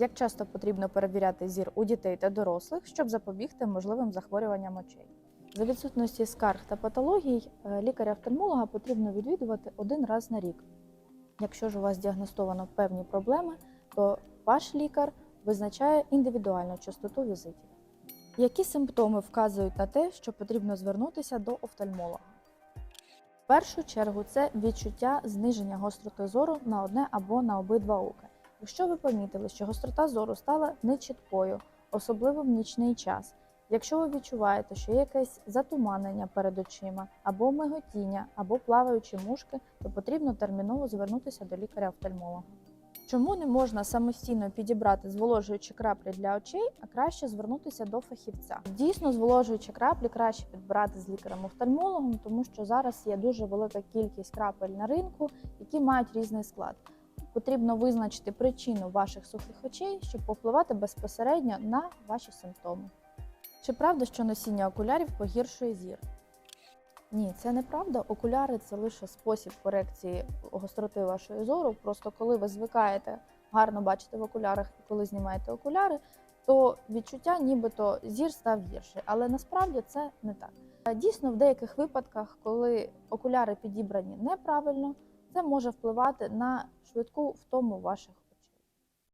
Як часто потрібно перевіряти зір у дітей та дорослих, щоб запобігти можливим захворюванням очей? За відсутності скарг та патологій е, лікаря-офтальмолога потрібно відвідувати один раз на рік. Якщо ж у вас діагностовано певні проблеми, то ваш лікар визначає індивідуальну частоту візитів. Які симптоми вказують на те, що потрібно звернутися до офтальмолога? В першу чергу це відчуття зниження гостроти зору на одне або на обидва ока. Якщо ви помітили, що гострота зору стала нечіткою, особливо в нічний час, якщо ви відчуваєте, що є якесь затуманення перед очима, або миготіння, або плаваючі мушки, то потрібно терміново звернутися до лікаря-офтальмолога. Чому не можна самостійно підібрати зволожуючі краплі для очей, а краще звернутися до фахівця? Дійсно, зволожуючі краплі краще підбирати з лікарем-офтальмологом, тому що зараз є дуже велика кількість крапель на ринку, які мають різний склад. Потрібно визначити причину ваших сухих очей, щоб попливати безпосередньо на ваші симптоми. Чи правда, що носіння окулярів погіршує зір? Ні, це неправда. Окуляри це лише спосіб корекції гостроти вашої зору. Просто коли ви звикаєте гарно бачити в окулярах і коли знімаєте окуляри, то відчуття нібито зір став гірше. Але насправді це не так. Дійсно, в деяких випадках, коли окуляри підібрані неправильно, це може впливати на швидку втому ваших